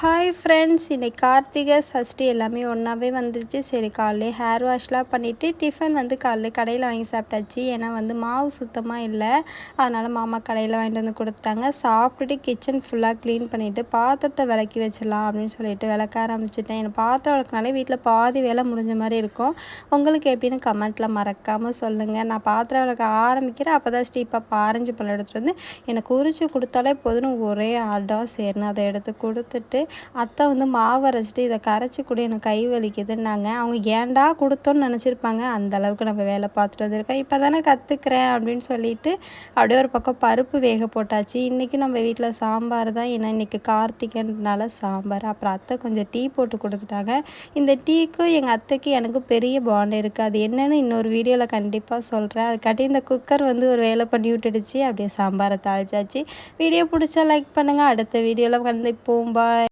Hi friends இன்றைக்கி கார்த்திகை சஷ்டி எல்லாமே ஒன்றாவே வந்துருச்சு. சரி காலையிலே ஹேர் வாஷ்லாம் பண்ணிவிட்டு டிஃபன் வந்து காலைல கடையில் வாங்கி சாப்பிட்டாச்சு. ஏன்னா வந்து மாவு சுத்தமாக இல்லை. அதனால் மாமா கடையில் வாங்கிட்டு வந்து கொடுத்தாங்க சாப்பிட்டுட்டு கிச்சன் ஃபுல்லாக க்ளீன் பண்ணிவிட்டு பாத்திரத்தை விளக்கி வச்சிடலாம் அப்படின்னு சொல்லிட்டு விளக்க ஆரம்பிச்சிட்டேன். எனக்கு பாத்திரம் விளக்குனாலே வீட்டில் பாதி வேலை முடிஞ்ச மாதிரி இருக்கும். உங்களுக்கு எப்படின்னு கமெண்ட்டில் மறக்காமல் சொல்லுங்கள் நான் பாத்திரம் விளக்க ஆரம்பிக்கிறேன். அப்போ தான் ஸ்டீப்பாக ஆரஞ்சு பழம் எடுத்துகிட்டு வந்து எனக்கு உரிச்சு கொடுத்தாலே போதும் ஒரே ஆடம் சரின்னு அதை எடுத்து கொடுத்துட்டு அத்தை வந்து மாவு அரைச்சிட்டு இதை கரைச்சி கூட எனக்கு கை வலிக்குதுன்னாங்க. அவங்க ஏன்டா கொடுத்தோன்னு நினச்சிருப்பாங்க. அந்த அளவுக்கு நம்ம வேலை பார்த்துட்டு வந்திருக்கேன் இப்போ தானே கற்றுக்குறேன் அப்படின்னு சொல்லிட்டு அப்படியே ஒரு பக்கம் பருப்பு வேக போட்டாச்சு. இன்றைக்கி நம்ம வீட்டில் சாம்பார் தான். ஏன்னா இன்றைக்கி கார்த்திகைன்றனால சாம்பார். அப்புறம் அத்தை கொஞ்சம் டீ போட்டு கொடுத்துட்டாங்க. இந்த டீக்கும் எங்கள் அத்தைக்கு எனக்கு பெரிய பாண்ட் இருக்குது அது என்னென்னு இன்னொரு வீடியோவில் கண்டிப்பாக சொல்கிறேன் அதுக்காட்டி இந்த குக்கர் வந்து ஒரு வேலை பண்ணி விட்டுடுச்சு. அப்படியே சாம்பாரை தாளிச்சாச்சு. வீடியோ பிடிச்சா லைக் பண்ணுங்கள் அடுத்த வீடியோவில் வந்து போம்